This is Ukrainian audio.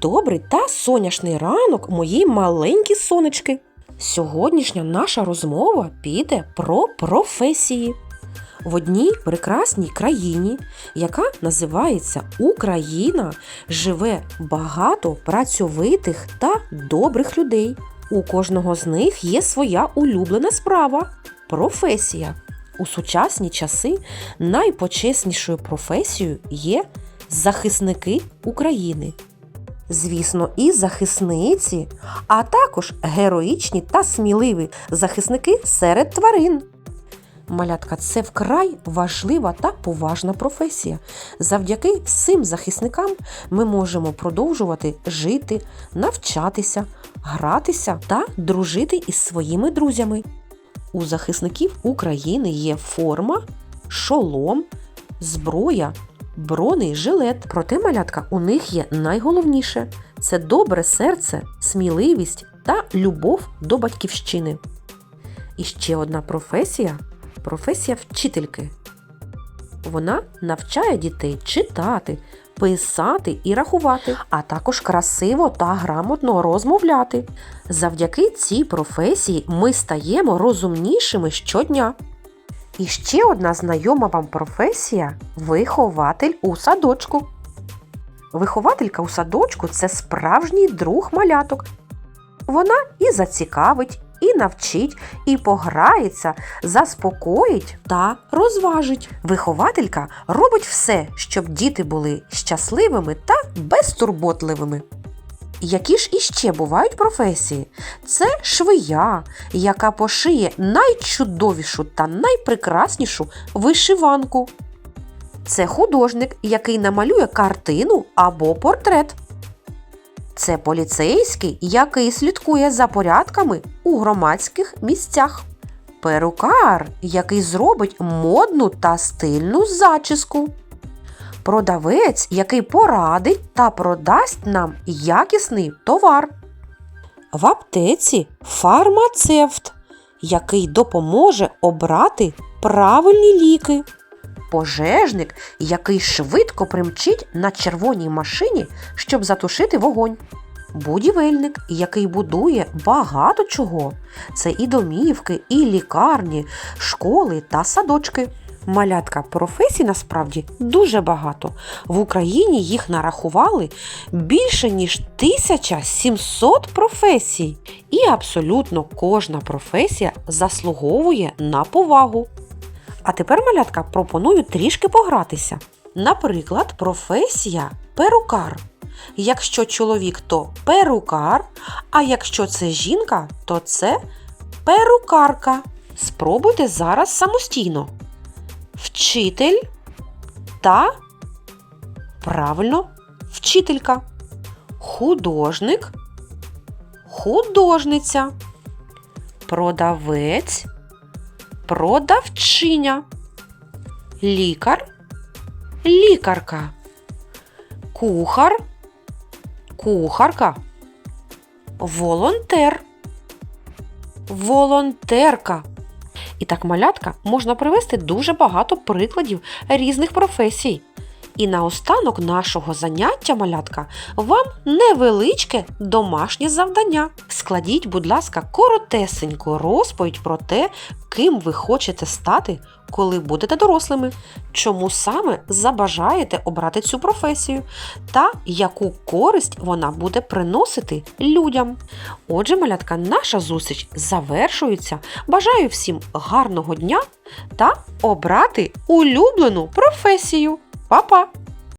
добрий та соняшний ранок, мої маленькі сонечки. Сьогоднішня наша розмова піде про професії. В одній прекрасній країні, яка називається Україна, живе багато працьовитих та добрих людей. У кожного з них є своя улюблена справа професія. У сучасні часи найпочеснішою професією є захисники України. Звісно, і захисниці, а також героїчні та сміливі захисники серед тварин. Малятка це вкрай важлива та поважна професія. Завдяки цим захисникам ми можемо продовжувати жити, навчатися, гратися та дружити із своїми друзями. У захисників України є форма, шолом, зброя, бронежилет. Проте малятка у них є найголовніше це добре серце, сміливість та любов до батьківщини. І ще одна професія професія вчительки. Вона навчає дітей читати, писати і рахувати, а також красиво та грамотно розмовляти. Завдяки цій професії ми стаємо розумнішими щодня. І ще одна знайома вам професія вихователь у садочку. Вихователька у садочку це справжній друг маляток. Вона і зацікавить, і навчить, і пограється, заспокоїть та розважить. Вихователька робить все, щоб діти були щасливими та безтурботливими. Які ж іще бувають професії? Це швия, яка пошиє найчудовішу та найпрекраснішу вишиванку. Це художник, який намалює картину або портрет. Це поліцейський, який слідкує за порядками у громадських місцях. Перукар, який зробить модну та стильну зачіску. Продавець, який порадить та продасть нам якісний товар. В аптеці фармацевт, який допоможе обрати правильні ліки. Пожежник, який швидко примчить на червоній машині, щоб затушити вогонь. Будівельник, який будує багато чого. Це і домівки, і лікарні, школи та садочки. Малятка професій насправді дуже багато. В Україні їх нарахували більше ніж 1700 професій. І абсолютно кожна професія заслуговує на повагу. А тепер, малятка, пропоную трішки погратися. Наприклад, професія перукар. Якщо чоловік, то перукар, а якщо це жінка, то це перукарка. Спробуйте зараз самостійно. Вчитель та правильно вчителька. Художник, художниця. Продавець, продавчиня. Лікар, лікарка. Кухар, кухарка. Волонтер, волонтерка. І так, малятка, можна привести дуже багато прикладів різних професій. І наостанок нашого заняття, малятка, вам невеличке домашнє завдання. Складіть, будь ласка, коротесеньку розповідь про те, ким ви хочете стати, коли будете дорослими, чому саме забажаєте обрати цю професію, та яку користь вона буде приносити людям. Отже, малятка, наша зустріч завершується. Бажаю всім гарного дня та обрати улюблену професію. Па-па!